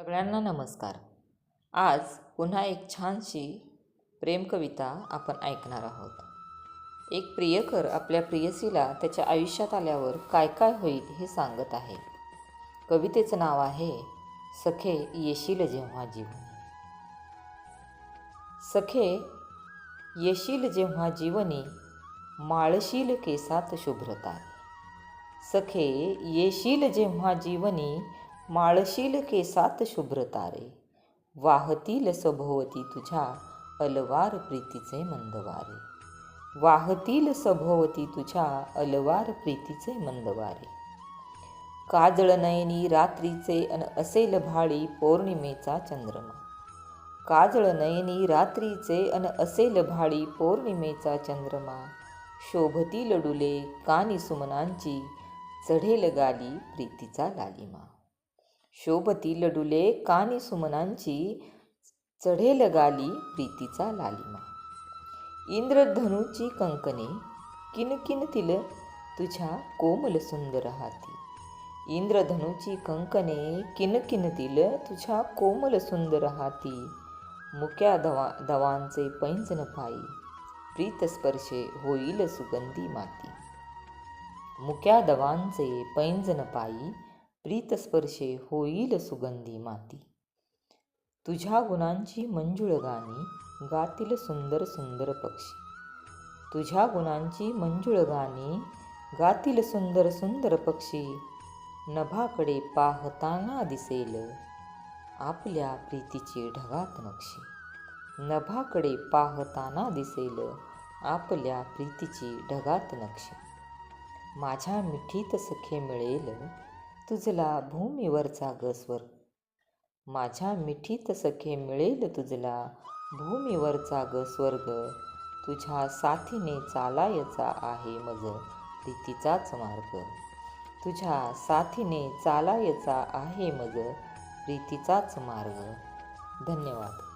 सगळ्यांना नमस्कार. आज पुन्हा एक छानशी प्रेमकविता आपण ऐकणार आहोत. एक प्रियकर आपल्या प्रियसीला त्याच्या आयुष्यात आल्यावर काय काय होईल हे सांगत आहे. कवितेचं नाव आहे सखे येशील जेव्हा जीवनी. सखे येशील जेव्हा जीवनी माळशील केसात शुभ्रता. सखे येशील जेव्हा जीवनी माळशील केसात शुभ्रतारे वाहतील सभोवती तुझ्या अलवार प्रीतीचे मंदवारे. वाहतील सभोवती तुझ्या अलवार प्रीतीचे मंदवारे. काजळ नयनी रात्रीचे अन असेल भाळी पौर्णिमेचा चंद्रमा. काजळ नयनी रात्रीचे अन असेल भाळी पौर्णिमेचा चंद्रमा. शोभती लडुले कानी सुमनांची चढेल गाली प्रीतीचा लालिमा. शोभती लडुले कानी सुमनांची चढेल गाली प्रीतीचा लालिमा. इंद्रधनुची कंकणे किनकिनतील तुझ्या कोमल सुंदर हाती. इंद्रधनुची कंकणे किनकिनतील तुझ्या कोमल सुंदर हाती. मुक्या दवा दवांचे पैंजन पायी प्रीतस्पर्शे होईल सुगंधी माती. मुक्या दवांचे पैंजन पायी प्रीतस्पर्शे होईल सुगंधी माती. तुझ्या गुणांची मंजुळ गाणी गातील सुंदर सुंदर पक्षी. तुझ्या गुणांची मंजुळ गाणी गातील सुंदर सुंदर पक्षी. नभाकडे पाहताना दिसेल आपल्या प्रीतीची ढगात नक्षी. नभाकडे पाहताना दिसेल आपल्या प्रीतीची ढगात नक्षी. माझ्या मिठीत सखे मिळेल तुझला भूमीवरचा ग स्वर्ग माझ्या मिठीत सखे मिळेल तुझला भूमीवरचा ग. स्वर्ग तुझ्या साथीने चालायचा आहे मज प्रीतीचाच मार्ग. तुझ्या साथीने चालायचा आहे मज प्रीतीचाच मार्ग. धन्यवाद.